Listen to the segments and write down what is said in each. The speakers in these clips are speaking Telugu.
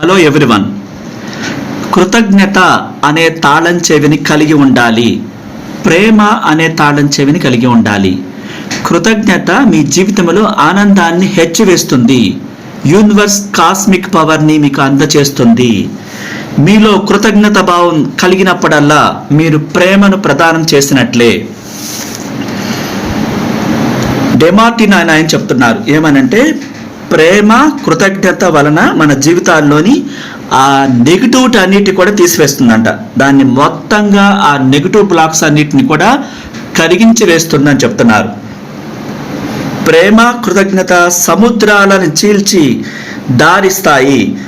హలో ఎవ్రీవన్ కృతజ్ఞత అనే తాళం చెవిని కలిగి ఉండాలి. ప్రేమ అనే తాళం చెవిని కలిగి ఉండాలి. కృతజ్ఞత మీ జీవితంలో ఆనందాన్ని హెచ్చివేస్తుంది. యూనివర్స్ కాస్మిక్ పవర్ని మీకు అందచేస్తుంది. మీలో కృతజ్ఞత భావం కలిగినప్పుడల్లా మీరు ప్రేమను ప్రదానం చేసినట్లే. డెమార్టిన్ ఆయన ఆయన చెప్తున్నారు. ఏమనంటే ప్రేమ కృతజ్ఞత వలన మన జీవితాల్లోని ఆ నెగిటివిటీ అన్నిటి కూడా తీసివేస్తుందంట. దాన్ని మొత్తంగా ఆ నెగిటివ్ బ్లాక్స్ అన్నిటిని కూడా కరిగించి వేస్తుందని చెప్తున్నారు. ప్రేమ కృతజ్ఞత సముద్రాలను చీల్చి దారిస్తాయి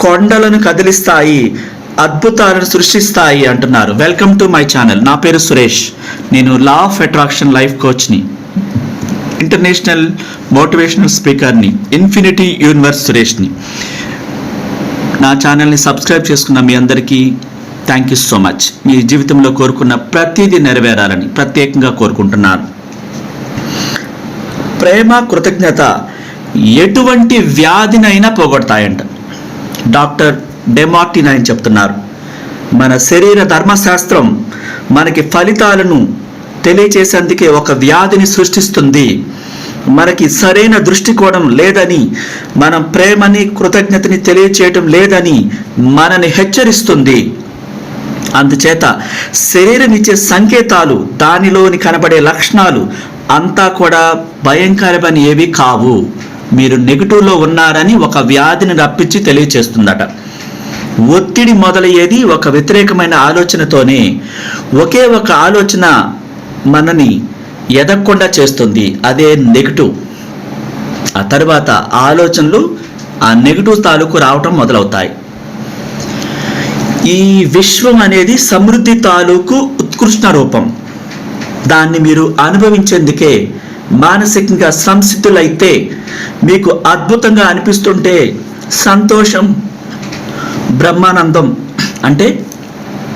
కొండలను కదిలిస్తాయి అద్భుతాలను సృష్టిస్తాయి అంటున్నారు. వెల్కమ్ టు మై ఛానల్ నా పేరు సురేష్. నేను లా ఆఫ్ అట్రాక్షన్ లైఫ్ కోచ్ని ఇంటర్నేషనల్ మోటివేషనల్ స్పీకర్ని ఇన్ఫినిటీ యూనివర్స్ సురేష్ని. నా ఛానల్ని సబ్స్క్రైబ్ చేసుకున్న మీ అందరికీ థ్యాంక్ యూ సో మచ్. మీ జీవితంలో కోరుకున్న ప్రతిదీ నెరవేరాలని ప్రత్యేకంగా కోరుకుంటున్నాను. ప్రేమ కృతజ్ఞత ఎటువంటి వ్యాధినైనా పోగొడతాయంట. డాక్టర్ డెమార్టిన్ అని చెప్తున్నారు. మన శరీర ధర్మశాస్త్రం మనకి ఫలితాలను తెలియచేసేందుకే ఒక వ్యాధిని సృష్టిస్తుంది. మనకి సరైన దృష్టికోణం లేదని మనం ప్రేమని కృతజ్ఞతని తెలియచేయటం లేదని మనని హెచ్చరిస్తుంది. అందుచేత శరీరం ఇచ్చే సంకేతాలు దానిలోని కనబడే లక్షణాలు అంతా కూడా భయంకరమని ఏవి కావు. మీరు నెగిటివ్లో ఉన్నారని ఒక వ్యాధిని రప్పించి తెలియచేస్తుందట. ఒత్తిడి మొదలయ్యేది ఒక వ్యతిరేకమైన ఆలోచనతోనే. ఒకే ఒక ఆలోచన మనని ఎదగకుండా చేస్తుంది. అదే నెగిటివ్. ఆ తర్వాత ఆలోచనలు ఆ నెగిటివ్ తాలూకు రావటం మొదలవుతాయి. ఈ విశ్వం అనేది సమృద్ధి తాలూకు ఉత్కృష్ట రూపం. దాన్ని మీరు అనుభవించేందుకే మానసికంగా సంసిద్ధులైతే మీకు అద్భుతంగా అనిపిస్తుంటే సంతోషం బ్రహ్మానందం అంటే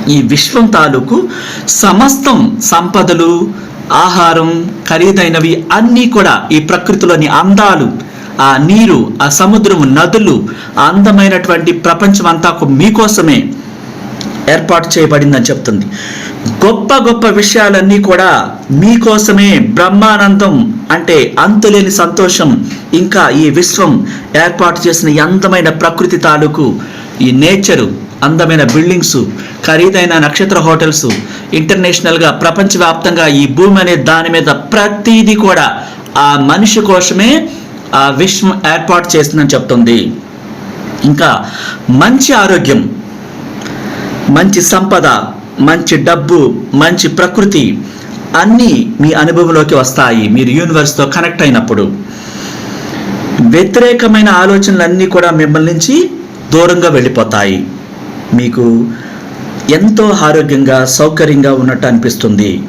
ఈ విశ్వం తాలూకు సమస్తం సంపదలు ఆహారం ఖరీదైనవి అన్నీ కూడా ఈ ప్రకృతిలోని అందాలు ఆ నీరు ఆ సముద్రము నదులు అందమైనటువంటి ప్రపంచం అంతా మీకోసమే ఏర్పాటు చేయబడిందని చెప్తుంది. గొప్ప గొప్ప విషయాలన్నీ కూడా మీకోసమే బ్రహ్మానందం అంటే అంతులేని సంతోషం ఇంకా ఈ విశ్వం ఏర్పాటు చేసిన అందమైన ప్రకృతి తాలూకు ఈ నేచరు అందమైన బిల్డింగ్స్ ఖరీదైన నక్షత్ర హోటల్స్ ఇంటర్నేషనల్గా ప్రపంచవ్యాప్తంగా ఈ భూమి అనే దాని మీద ప్రతిదీ కూడా ఆ మనిషి కోసమే ఆ విశ్వం ఏర్పాటు చేసిందని చెప్తుంది. ఇంకా మంచి ఆరోగ్యం మంచి సంపద మంచి డబ్బు మంచి ప్రకృతి అన్నీ మీ అనుభవంలోకి వస్తాయి. మీరు యూనివర్స్తో కనెక్ట్ అయినప్పుడు. వ్యతిరేకమైన ఆలోచనలన్నీ కూడా మిమ్మల్ని నుంచి దూరంగా వెళ్ళిపోతాయి. మీకు ఎంతో ఆరోగ్యంగా సౌకర్యంగా ఉన్నట్టు అనిపిస్తుంది.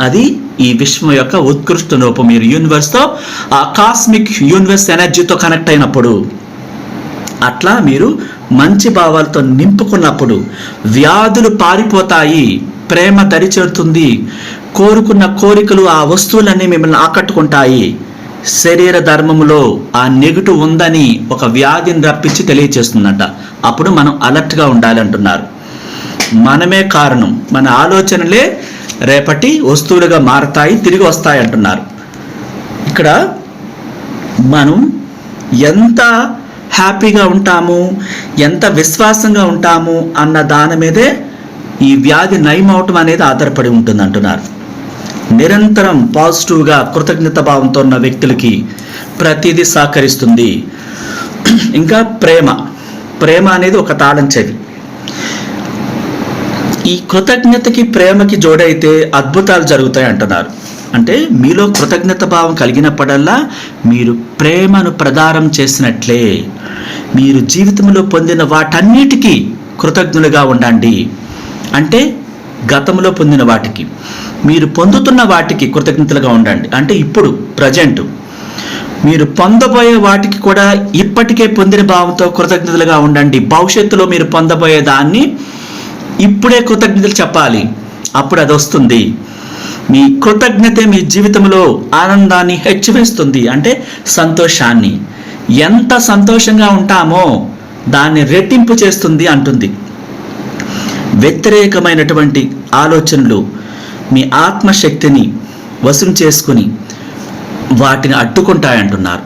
అది ఈ విశ్వం యొక్క ఉత్కృష్ట రూపం. మీరు యూనివర్స్తో ఆ కాస్మిక్ యూనివర్స్ ఎనర్జీతో కనెక్ట్ అయినప్పుడు అట్లా మీరు మంచి భావాలతో నింపుకున్నప్పుడు వ్యాధులు పారిపోతాయి ప్రేమ దరిచేరుతుంది కోరుకున్న కోరికలు ఆ వస్తువులన్నీ మిమ్మల్ని ఆకట్టుకుంటాయి. శరీర ధర్మములో ఆ నెగిటివ్ ఉందని ఒక వ్యాధిని రప్పించి తెలియచేస్తుందంట. అప్పుడు మనం అలర్ట్గా ఉండాలి అంటున్నారు. మనమే కారణం. మన ఆలోచనలే రేపటి వస్తువులుగా మారతాయి తిరిగి వస్తాయి అంటున్నారు. ఇక్కడ మనం ఎంత హ్యాపీగా ఉంటాము ఎంత విశ్వాసంగా ఉంటాము అన్న దాని మీదే ఈ వ్యాధి నయం అవటం అనేది ఆధారపడి ఉంటుంది అంటున్నారు నిరంతరం పాజిటివ్గా కృతజ్ఞత భావంతో ఉన్న వ్యక్తులకి ప్రతిదీ సహకరిస్తుంది. ఇంకా ప్రేమ. ప్రేమ అనేది ఒక తాళం చెవి. ఈ కృతజ్ఞతకి ప్రేమకి జోడైతే అద్భుతాలు జరుగుతాయి అంటున్నారు. అంటే మీలో కృతజ్ఞత భావం కలిగినప్పుడల్లా మీరు ప్రేమను ప్రదానం చేసినట్లే. మీరు జీవితంలో పొందిన వాటన్నిటికీ కృతజ్ఞులుగా ఉండండి. అంటే గతంలో పొందిన వాటికి. మీరు పొందుతున్న వాటికి కృతజ్ఞతలుగా ఉండండి. అంటే ఇప్పుడు ప్రజెంట్ మీరు పొందబోయే వాటికి కూడా ఇప్పటికే పొందిన భావంతో కృతజ్ఞతలుగా ఉండండి. భవిష్యత్తులో మీరు పొందబోయే దాన్ని ఇప్పుడే కృతజ్ఞతలు చెప్పాలి. అప్పుడు అది వస్తుంది. మీ కృతజ్ఞతే మీ జీవితంలో ఆనందాన్ని హెచ్చివేస్తుంది. అంటే సంతోషాన్ని. ఎంత సంతోషంగా ఉంటామో దాన్ని రెట్టింపు చేస్తుంది అంటుంది. వ్యతిరేకమైనటువంటి ఆలోచనలు మీ ఆత్మశక్తిని వశం చేసుకుని వాటిని అడ్డుకుంటాయంటున్నారు.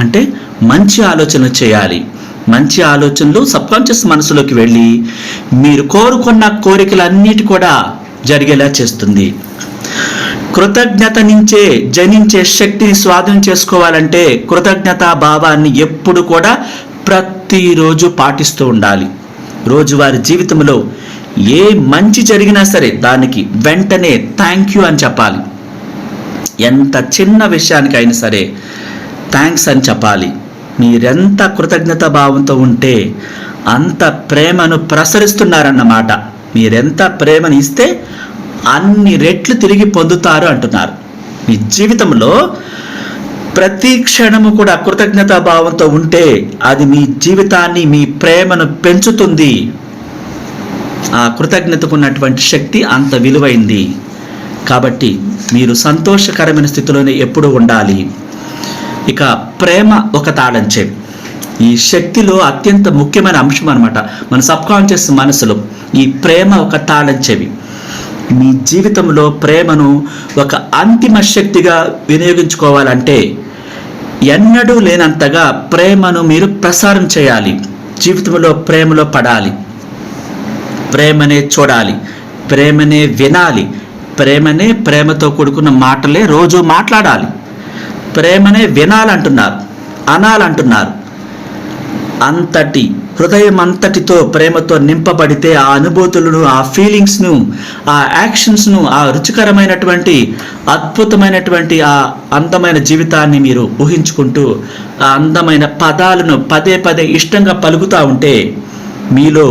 అంటే మంచి ఆలోచన చేయాలి. మంచి ఆలోచనలు సబ్కాన్షియస్ మనసులోకి వెళ్ళి మీరు కోరుకున్న కోరికలన్నిటి కూడా జరిగేలా చేస్తుంది. కృతజ్ఞత నుంచే జనించే శక్తిని స్వాధీనం చేసుకోవాలంటే కృతజ్ఞత భావాన్ని ఎప్పుడు కూడా ప్రతిరోజు పాటిస్తూ ఉండాలి. రోజువారి జీవితంలో ఏ మంచి జరిగినా సరే దానికి వెంటనే థ్యాంక్ యూ అని చెప్పాలి. ఎంత చిన్న విషయానికైనా సరే థ్యాంక్స్ అని చెప్పాలి. మీరెంత కృతజ్ఞత భావంతో ఉంటే అంత ప్రేమను ప్రసరిస్తున్నారన్నమాట. మీరెంత ప్రేమను ఇస్తే అన్ని రెట్లు తిరిగి పొందుతారు అంటున్నారు. మీ జీవితంలో ప్రతి క్షణము కూడా కృతజ్ఞతా భావంతో ఉంటే అది మీ జీవితాన్ని మీ ప్రేమను పెంచుతుంది. ఆ కృతజ్ఞతకు ఉన్నటువంటి శక్తి అంత విలువైంది. కాబట్టి మీరు సంతోషకరమైన స్థితిలోనే ఎప్పుడు ఉండాలి. ఇక ప్రేమ ఒక తాళం చెవి ఈ శక్తిలో అత్యంత ముఖ్యమైన అంశం అనమాట మన సబ్కాన్షియస్ మనసులో ఈ ప్రేమ ఒక తాళం చెవి. మీ జీవితంలో ప్రేమను ఒక అంతిమ శక్తిగా వినియోగించుకోవాలంటే ఎన్నడూ లేనంతగా ప్రేమను మీరు ప్రసారం చేయాలి. జీవితంలో ప్రేమలో పడాలి. ప్రేమనే చూడాలి ప్రేమనే వినాలి ప్రేమనే ప్రేమతో కూడుకున్న మాటలే రోజు మాట్లాడాలి. ప్రేమనే వినాలంటున్నారు అనాలంటున్నారు. అంతటి హృదయం అంతటితో ప్రేమతో నింపబడితే ఆ అనుభూతులను ఆ ఫీలింగ్స్ను ఆ యాక్షన్స్ను ఆ రుచికరమైనటువంటి అద్భుతమైనటువంటి ఆ అందమైన జీవితాన్ని మీరు ఊహించుకుంటూ ఆ అందమైన పదాలను పదే పదే ఇష్టంగా పలుకుతూ ఉంటే మీలో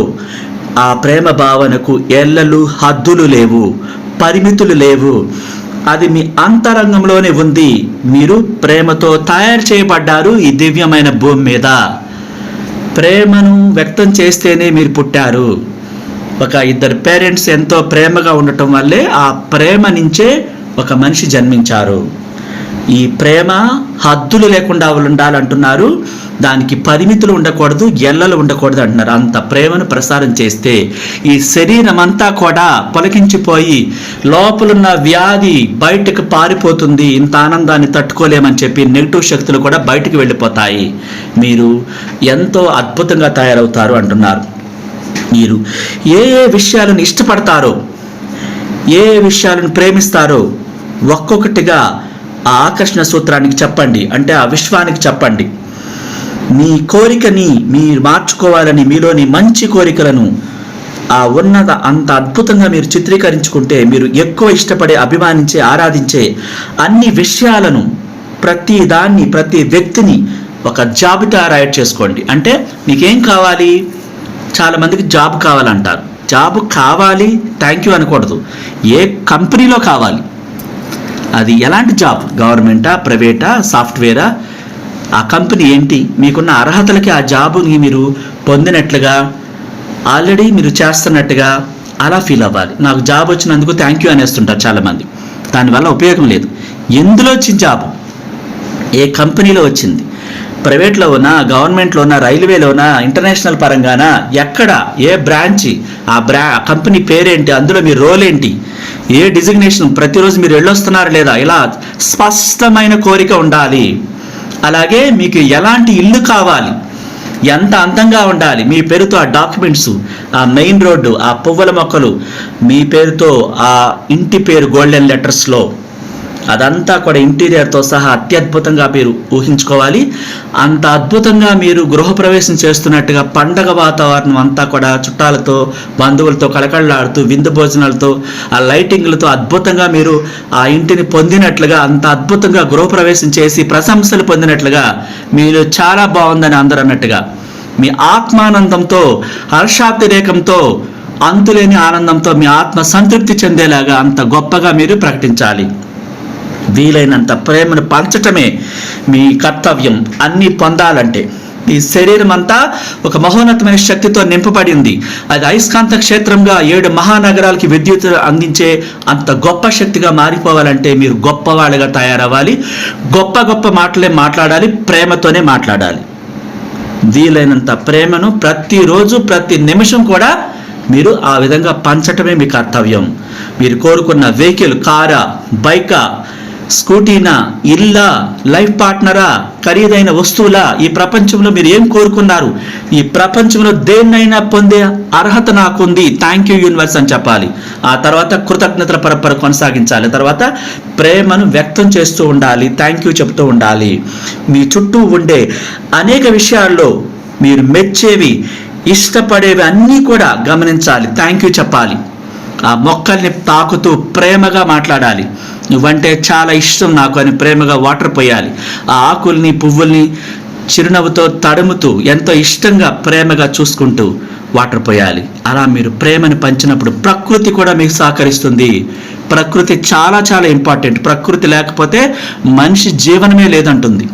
ఆ ప్రేమ భావనకు ఎల్లలు హద్దులు లేవు పరిమితులు లేవు. అది మీ అంతరంగంలోనే ఉంది. మీరు ప్రేమతో తయారు చేయబడ్డారు ఈ దివ్యమైన భూమి మీద. ప్రేమను వ్యక్తం చేస్తేనే మీరు పుట్టారు. ఒక ఇద్దరు పేరెంట్స్ ఎంతో ప్రేమగా ఉండటం వల్లే ఆ ప్రేమ నుంచే ఒక మనిషి జన్మించారు. ఈ ప్రేమ హద్దులు లేకుండా ఉండాలంటున్నారు. దానికి పరిమితులు ఉండకూడదు ఎల్లలు ఉండకూడదు అంటున్నారు. అంత ప్రేమను ప్రసారం చేస్తే ఈ శరీరం అంతా కూడా పొలకించిపోయి లోపలున్న వ్యాధి బయటకు పారిపోతుంది. ఇంత ఆనందాన్ని తట్టుకోలేమని చెప్పి నెగిటివ్ శక్తులు కూడా బయటకు వెళ్ళిపోతాయి. మీరు ఎంతో అద్భుతంగా తయారవుతారు అంటున్నారు. మీరు ఏ ఏ విషయాలను ఇష్టపడతారో ఏ ఏ విషయాలను ప్రేమిస్తారో ఒక్కొక్కటిగా ఆ ఆకర్షణ సూత్రానికి చెప్పండి అంటే ఆ విశ్వానికి చెప్పండి. మీ కోరికని మీరు మార్చుకోవాలని మీలోని మంచి కోరికలను ఆ ఉన్నత అంత అద్భుతంగా మీరు చిత్రీకరించుకుంటే మీరు ఎక్కువ ఇష్టపడే అభిమానించే ఆరాధించే అన్ని విషయాలను ప్రతి దాన్ని ప్రతి వ్యక్తిని ఒక జాబితా రాయట్ చేసుకోండి. అంటే మీకేం కావాలి? చాలామందికి జాబ్ కావాలంటారు. జాబ్ కావాలి థ్యాంక్ యూ అనకూడదు. ఏ కంపెనీలో కావాలి? అది ఎలాంటి జాబ్? గవర్నమెంటా ప్రైవేటా సాఫ్ట్వేరా? ఆ కంపెనీ ఏంటి? మీకున్న అర్హతలకి ఆ జాబుని మీరు పొందినట్లుగా ఆల్రెడీ మీరు చేస్తున్నట్టుగా అలా ఫీల్ అవ్వాలి. నాకు జాబ్ వచ్చినందుకు థ్యాంక్ యూ అనేస్తుంటారు చాలామంది. దానివల్ల ఉపయోగం లేదు. ఎందులో వచ్చింది జాబ్? ఏ కంపెనీలో వచ్చింది? ప్రైవేట్లో ఉన్నా గవర్నమెంట్లో ఉన్నా రైల్వేలోనా ఇంటర్నేషనల్ పరంగానా ఎక్కడ ఏ బ్రాంచ్ ఆ బ్రా కంపెనీ పేరేంటి అందులో మీ రోల్ ఏంటి ఏ డిజిగ్నేషన్ ప్రతిరోజు మీరు వెళ్ళొస్తున్నారా లేదా ఇలా స్పష్టమైన కోరిక ఉండాలి. అలాగే మీకు ఎలాంటి ఇల్లు కావాలి ఎంత అందంగా ఉండాలి మీ పేరుతో ఆ డాక్యుమెంట్స్ ఆ మెయిన్ రోడ్డు ఆ పువ్వుల మొక్కలు మీ పేరుతో ఆ ఇంటి పేరు గోల్డెన్ లెటర్స్లో. అదంతా కూడా ఇంటీరియర్తో సహా అత్యద్భుతంగా మీరు ఊహించుకోవాలి. అంత అద్భుతంగా మీరు గృహప్రవేశం చేస్తున్నట్టుగా పండగ వాతావరణం అంతా కూడా చుట్టాలతో బంధువులతో కళకళలాడుతూ విందు భోజనాలతో ఆ లైటింగ్లతో అద్భుతంగా మీరు ఆ ఇంటిని పొందినట్లుగా అంత అద్భుతంగా గృహప్రవేశం చేసి ప్రశంసలు పొందినట్లుగా మీరు చాలా బాగుందని అందరూ అన్నట్టుగా మీ ఆత్మానందంతో హర్షాతిరేకంతో అంతులేని ఆనందంతో మీ ఆత్మ సంతృప్తి చెందేలాగా అంత గొప్పగా మీరు ప్రకటించాలి. వీలైనంత ప్రేమను పంచటమే మీ కర్తవ్యం. అన్నీ పొందాలంటే ఈ శరీరం అంతా ఒక మహోన్నతమైన శక్తితో నింపబడింది. అది అయస్కాంత క్షేత్రంగా ఏడు మహానగరాలకి విద్యుత్ అందించే అంత గొప్ప శక్తిగా మారిపోవాలంటే మీరు గొప్పవాళ్ళుగా తయారవ్వాలి. గొప్ప గొప్ప మాటలే మాట్లాడాలి ప్రేమతోనే మాట్లాడాలి. వీలైనంత ప్రేమను ప్రతిరోజు ప్రతి నిమిషం కూడా మీరు ఆ విధంగా పంచటమే మీ కర్తవ్యం. మీరు కోరుకున్న వెహికల్ కారా బైకా స్కూటీనా ఇల్లా లైఫ్ పార్ట్నరా ఖరీదైన వస్తువులా ఈ ప్రపంచంలో మీరు ఏం కోరుకున్నారు? ఈ ప్రపంచంలో దేన్నైనా పొందే అర్హత నాకుంది. థ్యాంక్ యూ యూనివర్స్ అని చెప్పాలి. ఆ తర్వాత కృతజ్ఞతల పరపర కొనసాగించాలి. తర్వాత ప్రేమను వ్యక్తం చేస్తూ ఉండాలి. థ్యాంక్ యూ చెప్తూ ఉండాలి. మీ చుట్టూ ఉండే అనేక విషయాల్లో మీరు మెచ్చేవి ఇష్టపడేవి అన్నీ కూడా గమనించాలి. థ్యాంక్ యూ చెప్పాలి. ఆ మొక్కల్ని తాకుతూ ప్రేమగా మాట్లాడాలి. నువ్వంటే చాలా ఇష్టం నాకు అని ప్రేమగా వాటర్ పోయాలి. ఆ ఆకుల్ని పువ్వుల్ని చిరునవ్వుతో తడుముతూ ఎంతో ఇష్టంగా ప్రేమగా చూసుకుంటూ వాటర్ పోయాలి. అలా మీరు ప్రేమను పంచినప్పుడు ప్రకృతి కూడా మీకు సహకరిస్తుంది. ప్రకృతి చాలా చాలా ఇంపార్టెంట్ ప్రకృతి లేకపోతే మనిషి జీవనమే లేదంటుంది.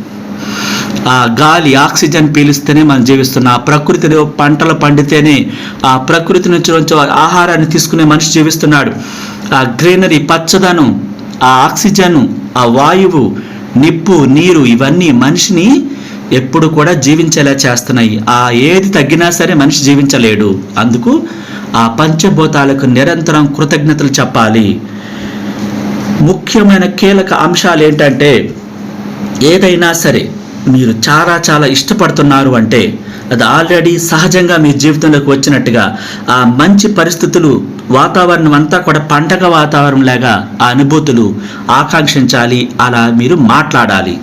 ఆ గాలి ఆక్సిజన్ పీలిస్తేనే మనం జీవిస్తున్నాం ఆ ప్రకృతిలో పంటలు పండితేనే ఆ ప్రకృతి నుంచి ఆహారాన్ని తీసుకునే మనిషి జీవిస్తున్నాడు. ఆ గ్రీనరీ పచ్చదనం ఆ ఆక్సిజన్ ఆ వాయువు నిప్పు నీరు ఇవన్నీ మనిషిని ఎప్పుడు కూడా జీవించేలా చేస్తున్నాయి. ఆ ఏది తగ్గినా సరే మనిషి జీవించలేడు. అందుకు ఆ పంచభూతాలకు నిరంతరం కృతజ్ఞతలు చెప్పాలి. ముఖ్యమైన కీలక అంశాలు ఏంటంటే ఏదైనా సరే మీరు చాలా చాలా ఇష్టపడుతున్నారు అంటే అది ఆల్రెడీ సహజంగా మీ జీవితంలోకి వచ్చినట్టుగా ఆ మంచి పరిస్థితులు వాతావరణం అంతా కూడా పండగ వాతావరణం లాగా ఆ అనుభూతులు ఆకాంక్షించాలి అలా మీరు మాట్లాడాలి.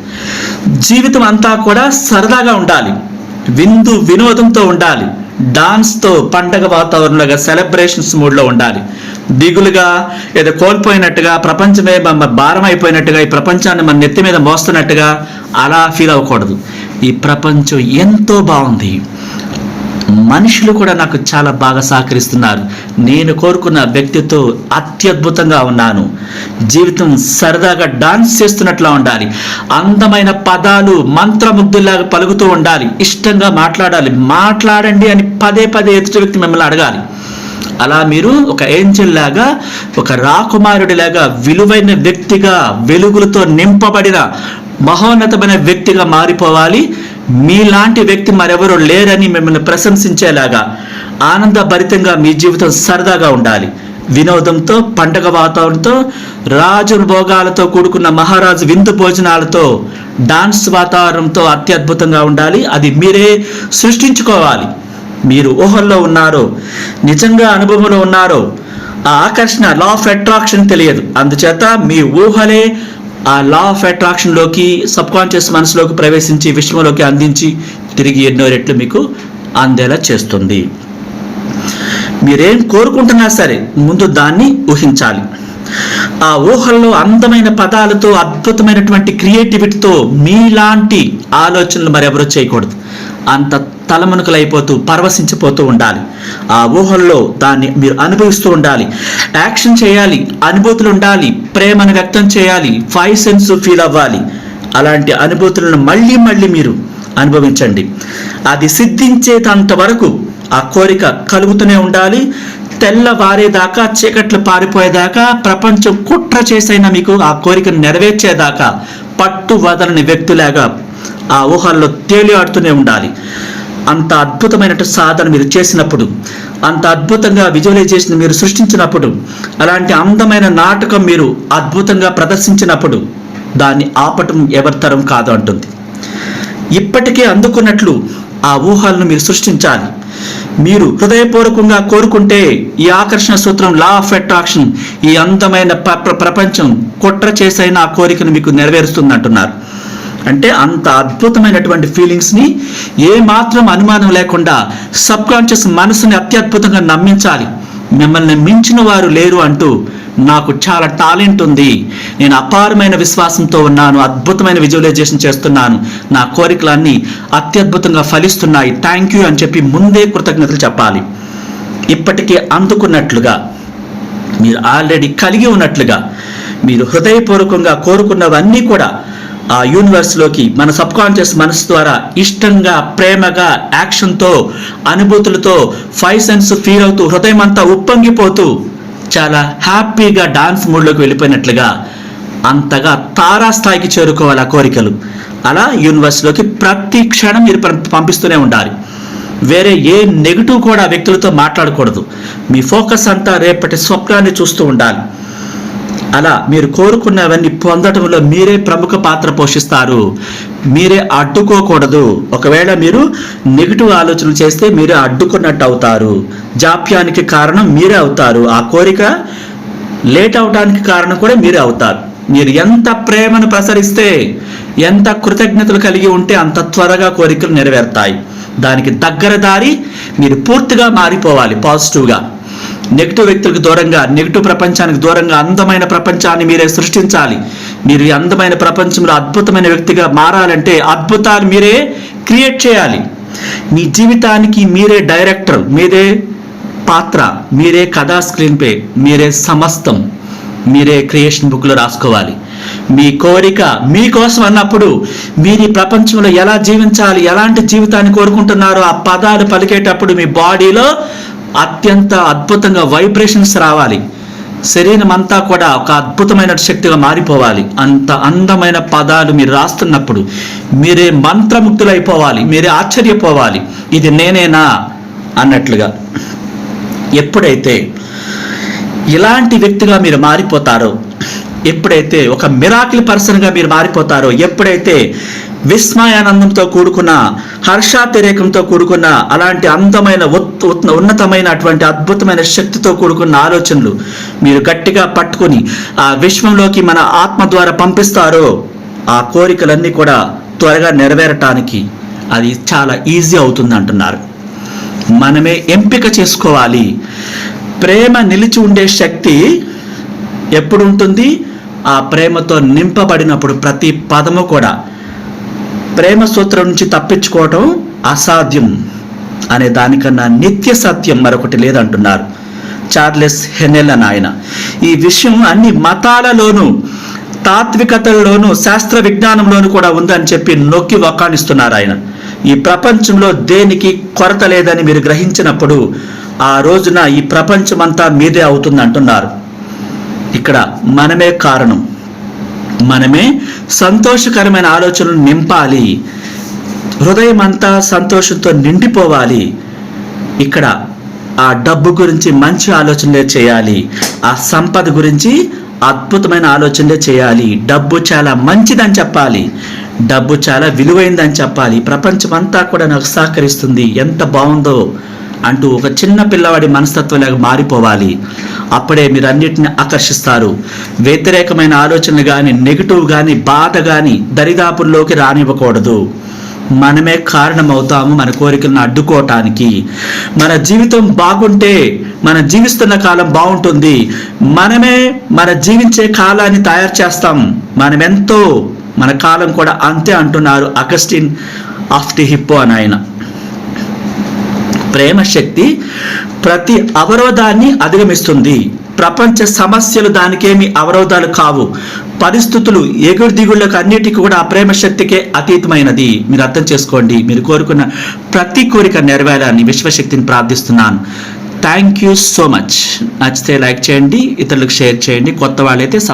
జీవితం అంతా కూడా సరదాగా ఉండాలి. విందు వినోదంతో ఉండాలి. డాన్స్తో పండగ వాతావరణంలో సెలబ్రేషన్స్ మూడ్లో ఉండాలి. దిగులుగా ఏదో కోల్పోయినట్టుగా ప్రపంచమే మన భారం అయిపోయినట్టుగా ఈ ప్రపంచాన్ని మన నెత్తి మీద మోస్తున్నట్టుగా అలా ఫీల్ అవ్వకూడదు. ఈ ప్రపంచం ఎంతో బాగుంది. మనుషులు కూడా నాకు చాలా బాగా సహకరిస్తున్నారు. నేను కోరుకున్న వ్యక్తితో అత్యద్భుతంగా ఉన్నాను. జీవితం సరదాగా డాన్స్ చేస్తున్నట్లా ఉండాలి. అందమైన పదాలు మంత్రముగ్ధుల్లాగా పలుకుతూ ఉండాలి. ఇష్టంగా మాట్లాడాలి. మాట్లాడండి అని పదే పదే ఎదుటి వ్యక్తి మిమ్మల్ని అడగాలి. అలా మీరు ఒక ఏంజల్ లాగా ఒక రాకుమారుడిలాగా విలువైన వ్యక్తిగా వెలుగులతో నింపబడిన మహోన్నతమైన వ్యక్తిగా మారిపోవాలి. మీలాంటి వ్యక్తి మరెవరూ లేరని మిమ్మల్ని ప్రశంసించేలాగా ఆనందభరితంగా మీ జీవితం సరదాగా ఉండాలి. వినోదంతో పండగ వాతావరణంతో రాజు భోగాలతో కూడుకున్న మహారాజు విందు భోజనాలతో డాన్స్ వాతావరణంతో అత్యద్భుతంగా ఉండాలి. అది మీరే సృష్టించుకోవాలి. మీరు ఊహల్లో ఉన్నారో నిజంగా అనుభవంలో ఉన్నారో ఆ ఆకర్షణ లా ఆఫ్ అట్రాక్షన్ తెలియదు. అందుచేత మీ ఊహలే ఆ లా ఆఫ్ అట్రాక్షన్లోకి సబ్ కాన్షియస్ మనసులోకి ప్రవేశించి విశ్వంలోకి అందించి తిరిగి ఎన్నో రెట్లు మీకు అందేలా చేస్తుంది. మీరేం కోరుకుంటున్నా సరే ముందు దాన్ని ఊహించాలి. ఆ ఊహల్లో అందమైన పదాలతో అద్భుతమైనటువంటి క్రియేటివిటీతో మీలాంటి ఆలోచనలు మరెవరూ చేయకూడదు. అంత తలమునకలైపోతూ పరవశించిపోతూ ఉండాలి. ఆ ఊహల్లో దాన్ని మీరు అనుభవిస్తూ ఉండాలి. యాక్షన్ చేయాలి అనుభూతులు ఉండాలి ప్రేమను వ్యక్తం చేయాలి ఫైవ్ సెన్స్ ఫీల్ అవ్వాలి. అలాంటి అనుభూతులను మళ్ళీ మళ్ళీ మీరు అనుభవించండి. అది సిద్ధించేంత వరకు ఆ కోరిక కలుగుతూనే ఉండాలి. తెల్లవారేదాకా చీకట్లు పారిపోయేదాకా ప్రపంచం కుట్ర చేసైనా మీకు ఆ కోరికను నెరవేర్చేదాకా పట్టు వదలని వ్యక్తులాగా ఆ ఊహల్లో తేలియాడుతూనే ఉండాలి. అంత అద్భుతమైన సాధన మీరు చేసినప్పుడు అంత అద్భుతంగా విజువలైజేషన్ మీరు సృష్టించినప్పుడు అలాంటి అందమైన నాటకం మీరు అద్భుతంగా ప్రదర్శించినప్పుడు దాన్ని ఆపటం ఎవరితరం కాదు అంటుంది. ఇప్పటికే అందుకున్నట్లు ఆ ఊహలను మీరు సృష్టించాలి. మీరు హృదయపూర్వకంగా కోరుకుంటే ఈ ఆకర్షణ సూత్రం లా ఆఫ్ అట్రాక్షన్ ఈ అందమైన ప్ర- ప్రపంచం కుట్ర చేసైన ఆ కోరికను మీకు నెరవేరుస్తుంది అంటున్నారు అంటే అంత అద్భుతమైనటువంటి ఫీలింగ్స్ని ఏ మాత్రం అనుమానం లేకుండా సబ్ కాన్షియస్ మనసుని అత్యద్భుతంగా నమ్మించాలి. మిమ్మల్ని మించిన వారు లేరు అంటూ నాకు చాలా టాలెంట్ ఉంది. నేను అపారమైన విశ్వాసంతో ఉన్నాను అద్భుతమైన విజువలైజేషన్ చేస్తున్నాను. నా కోరికలన్నీ అత్యద్భుతంగా ఫలిస్తున్నాయి. థ్యాంక్ యూ అని చెప్పి ముందే కృతజ్ఞతలు చెప్పాలి. ఇప్పటికే అందుకున్నట్లుగా మీరు ఆల్రెడీ కలిగి ఉన్నట్లుగా మీరు హృదయపూర్వకంగా కోరుకున్నవన్నీ కూడా ఆ యూనివర్స్లోకి మన సబ్ కాన్షియస్ మనసు ద్వారా ఇష్టంగా ప్రేమగా యాక్షన్తో అనుభూతులతో ఫైవ్ సెన్స్ ఫీల్ అవుతూ హృదయం అంతా ఉప్పొంగిపోతూ చాలా హ్యాపీగా డాన్స్ మూడ్లోకి వెళ్ళిపోయినట్లుగా అంతగా తారాస్థాయికి చేరుకోవాలి ఆ కోరికలు. అలా యూనివర్స్లోకి ప్రతి క్షణం మీరు పంపిస్తూనే ఉండాలి. వేరే ఏ నెగిటివ్ కూడా ఆ వ్యక్తులతో మాట్లాడకూడదు. మీ ఫోకస్ అంతా రేపటి స్వప్నాన్ని చూస్తూ ఉండాలి. అలా మీరు కోరుకున్నవన్నీ పొందటంలో మీరే ప్రముఖ పాత్ర పోషిస్తారు. మీరే అడ్డుకోకూడదు. ఒకవేళ మీరు నెగిటివ్ ఆలోచనలు చేస్తే మీరే అడ్డుకున్నట్టు అవుతారు జాప్యానికి కారణం మీరే అవుతారు. ఆ కోరిక లేట్ అవడానికి కారణం కూడా మీరే అవుతారు. మీరు ఎంత ప్రేమను ప్రసరిస్తే ఎంత కృతజ్ఞతలు కలిగి ఉంటే అంత త్వరగా కోరికలు నెరవేరుతాయి. దానికి దగ్గర దారి మీరు పూర్తిగా మారిపోవాలి పాజిటివ్గా. నెగిటివ్ వ్యక్తులకు దూరంగా నెగిటివ్ ప్రపంచానికి దూరంగా అందమైన ప్రపంచాన్ని మీరే సృష్టించాలి. మీరు ఈ అందమైన ప్రపంచంలో అద్భుతమైన వ్యక్తిగా మారాలంటే అద్భుతాన్ని మీరే క్రియేట్ చేయాలి. మీ జీవితానికి మీరే డైరెక్టర్ మీరే పాత్ర మీరే కథా స్క్రీన్ పే మీరే సమస్తం మీరే క్రియేషన్ బుక్లో రాసుకోవాలి. మీ కోరిక మీకోసం అన్నప్పుడు మీరు ఈ ప్రపంచంలో ఎలా జీవించాలి ఎలాంటి జీవితాన్ని కోరుకుంటున్నారో ఆ పదాలు పలికేటప్పుడు మీ బాడీలో అత్యంత అద్భుతంగా వైబ్రేషన్స్ రావాలి. శరీరం అంతా కూడా ఒక అద్భుతమైన శక్తిగా మారిపోవాలి. అంత అందమైన పదాలు మీరు రాస్తున్నప్పుడు మీరే మంత్రముక్తులైపోవాలి మీరే ఆశ్చర్యపోవాలి. ఇది నేనేనా? అన్నట్లుగా. ఎప్పుడైతే ఇలాంటి వ్యక్తిగా మీరు మారిపోతారో ఎప్పుడైతే ఒక మిరాకిల్ పర్సన్గా మీరు మారిపోతారో ఎప్పుడైతే విస్మయానందంతో కూడుకున్న హర్షాతిరేకంతో కూడుకున్న అలాంటి అందమైన ఉత్- ఉన్నతమైన అటువంటి అద్భుతమైన శక్తితో కూడుకున్న ఆలోచనలు మీరు గట్టిగా పట్టుకొని ఆ విశ్వంలోకి మన ఆత్మ ద్వారా పంపిస్తారో ఆ కోరికలన్నీ కూడా త్వరగా నెరవేరటానికి అది చాలా ఈజీ అవుతుంది అంటున్నారు. మనమే ఎంపిక చేసుకోవాలి. ప్రేమ నిలిచి ఉండే శక్తి ఎప్పుడు ఉంటుంది? ఆ ప్రేమతో నింపబడినప్పుడు ప్రతి పదము కూడా ప్రేమ సూత్రం నుంచి తప్పించుకోవటం అసాధ్యం అనే దానికన్నా నిత్య సత్యం మరొకటి లేదంటున్నారు చార్లెస్ హెనెల్ అని ఆయన. ఈ విషయం అన్ని మతాలలోనూ తాత్వికతల్లోనూ శాస్త్ర విజ్ఞానంలోనూ కూడా ఉందని చెప్పి నొక్కి వక్కాణిస్తున్నారు ఆయన. ఈ ప్రపంచంలో దేనికి కొరత లేదని మీరు గ్రహించినప్పుడు ఆ రోజున ఈ ప్రపంచమంతా మీదే అవుతుంది అంటున్నారు ఇక్కడ మనమే కారణం. మనమే సంతోషకరమైన ఆలోచనలు నింపాలి. హృదయం అంతా సంతోషంతో నిండిపోవాలి. ఇక్కడ ఆ డబ్బు గురించి మంచి ఆలోచనలే చేయాలి. ఆ సంపద గురించి అద్భుతమైన ఆలోచనలే చేయాలి. డబ్బు చాలా మంచిదని చెప్పాలి. డబ్బు చాలా విలువైందని చెప్పాలి. ప్రపంచం అంతా కూడా నాకు సహకరిస్తుంది. ఎంత బాగుందో అంటూ ఒక చిన్న పిల్లవాడి మనస్తత్వంలాగా మారిపోవాలి. అప్పుడే మీరు అన్నిటిని ఆకర్షిస్తారు. వ్యతిరేకమైన ఆలోచనలు కానీ నెగిటివ్ కానీ బాధ కానీ దరిదాపుల్లోకి రానివ్వకూడదు. మనమే కారణమవుతాము మన కోరికలను అడ్డుకోవటానికి. మన జీవితం బాగుంటే మన జీవిస్తున్న కాలం బాగుంటుంది. మనమే మన జీవించే కాలాన్ని తయారు చేస్తాం. మనమెంతో మన కాలం కూడా అంతే అంటున్నారు అగస్టిన్ ఆఫ్ ది హిప్పో అని ఆయన. ప్రేమ శక్తి ప్రతి అవరోధాన్ని అధిగమిస్తుంది. ప్రపంచ సమస్యలు దానికేమి అవరోధాలు కావు. పరిస్థితులు ఎగుడు దిగుళ్ళకు అన్నిటికీ కూడా ఆ ప్రేమ శక్తికే అతీతమైనది. మీరు అర్థం చేసుకోండి. మీరు కోరుకున్న ప్రతి కోరిక నెరవేరాలని విశ్వశక్తిని ప్రార్థిస్తున్నాను. థ్యాంక్ యూ సో మచ్ నచ్చితే లైక్ చేయండి ఇతరులకు షేర్ చేయండి. కొత్త వాళ్ళైతే